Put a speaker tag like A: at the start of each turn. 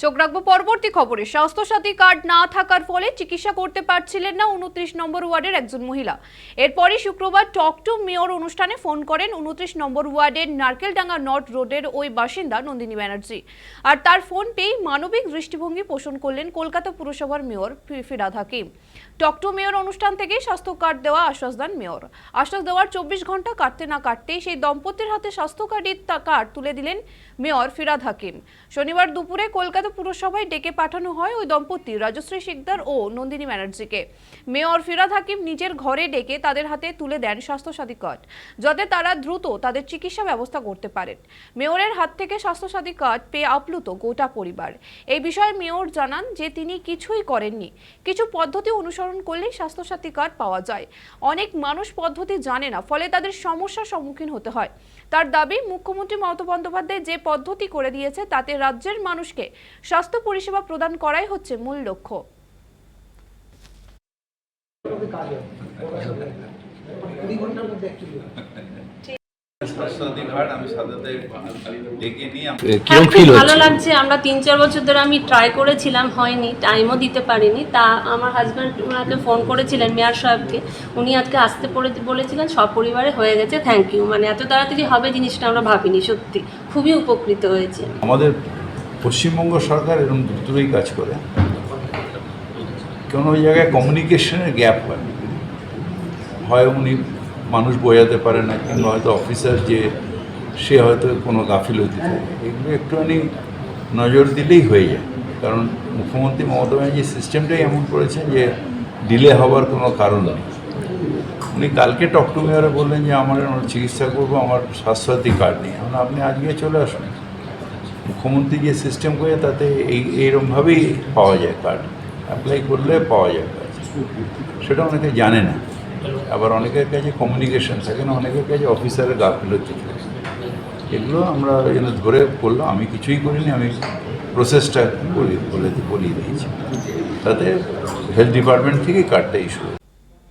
A: চোখ রাখব পরবর্তী খবরে। স্বাস্থ্যসাথী কার্ড না থাকার ফলে চিকিৎসা করতে পারছিলেন না উনত্রিশ নম্বর ওয়ার্ডের একজন মহিলা। এরপরই শুক্রবার টক টু মেয়র অনুষ্ঠানে ফোন করেন উনত্রিশ নম্বর ওয়ার্ডের নারকেলডাঙ্গা নর্থ রোডের ওই বাসিন্দা নন্দিনী ব্যানার্জি। আর তার ফোন পেয়েই মানবিক দৃষ্টিভঙ্গি পোষণ করলেন কলকাতা পুরসভার mayor Firhad Hakim. Talk to mayor অনুষ্ঠান থেকেই স্বাস্থ্য কার্ড দেওয়া আশ্বাস দেন মেয়র। আশ্বাস দেওয়ার চব্বিশ ঘণ্টা কাটতে না কাটতেই সেই দম্পতির হাতে স্বাস্থ্য কার্ডের কার্ড তুলে দিলেন মেয়র ফিরাদ হাকিম। শনিবার দুপুরে কলকাতা পুরসভায় ডেকে পাঠানো হয় ওই দম্পতি, রাজশ্রী শিকদার ও নন্দিনী ব্যানার্জিকে। মেয়র ফিরাদ হাকিম নিজের ঘরে ডেকে তাদের হাতে তুলে দেন স্বাস্থ্যসাথী কার্ড যাতে তারা দ্রুত তাদের চিকিৎসা ব্যবস্থা করতে পারেন। মেয়রের হাত থেকে স্বাস্থ্যসাথী কার্ড পেয়ে আপ্লুত গোটা পরিবার। এই বিষয়ে মেয়র জানান যে তিনি কিছুই করেননি। কিছু পদ্ধতি অনুসরণ করলেই স্বাস্থ্যসাথী কার্ড পাওয়া যায়। অনেক মানুষ পদ্ধতি জানে না, ফলে তাদের সমস্যার সম্মুখীন হতে হয়। তার দাবি, মুখ্যমন্ত্রী মমতা বন্দ্যোপাধ্যায় যে পদ্ধতি করে দিয়েছে, তাতে রাজ্যের মানুষকে স্বাস্থ্য পরিষেবা প্রদান করাই হচ্ছে মূল লক্ষ্য।
B: হ্যাঁ, ভালো লাগছে। আমরা তিন চার বছর ধরে আমি ট্রাই করেছিলাম হয়নি টাইমও দিতে পারিনি। তা আমার হাজব্যান্ড ওনাকে ফোন করেছিলেন মেয়ার সাহেবকে। উনি আজকে আসতে পড়ে বলেছিলেন সপরিবারে হয়ে গেছে থ্যাংক ইউ মানে এত তাড়াতাড়ি হবে জিনিসটা আমরা ভাবিনি সত্যি। খুবই উপকৃত হয়েছি
C: আমাদের পশ্চিমবঙ্গ সরকার এরকম দ্রুতই কাজ করে। কোনো জায়গায় কমিউনিকেশনের গ্যাপ হয়। হয় উনি মানুষ বোঝাতে পারে না, কিংবা হয়তো অফিসার যে, সে হয়তো কোনো গাফিলতি থাকে এগুলো একটুখানি নজর দিলেই হয়ে যায়। কারণ মুখ্যমন্ত্রী মমতা ব্যানার্জি সিস্টেমটাই এমন করেছেন যে ডিলে হওয়ার কোনো কারণ নেই। উনি কালকে টক টু মেয়রে বললেন যে, আমার চিকিৎসা করব, আমার স্বাস্থ্যসাথী কার্ড নেই। এখন আপনি আজকে চলে আসুন। মুখ্যমন্ত্রী যে সিস্টেম করে তাতে এই, এইরকমভাবেই পাওয়া যায় কার্ড অ্যাপ্লাই করলে পাওয়া যায় কার্ড সেটা অনেকে জানে না। আবার অনেকের কাছে কমিউনিকেশন থাকে না, অনেকের কাছে অফিসারের গাফিলতি থাকে এগুলো আমরা এনে ধরে করলাম আমি কিছুই করিনি, আমি প্রসেসটা বলে বলে, বলিয়ে দিয়েছি। তাতে হেলথ ডিপার্টমেন্ট থেকে কার্ডটা ইস্যু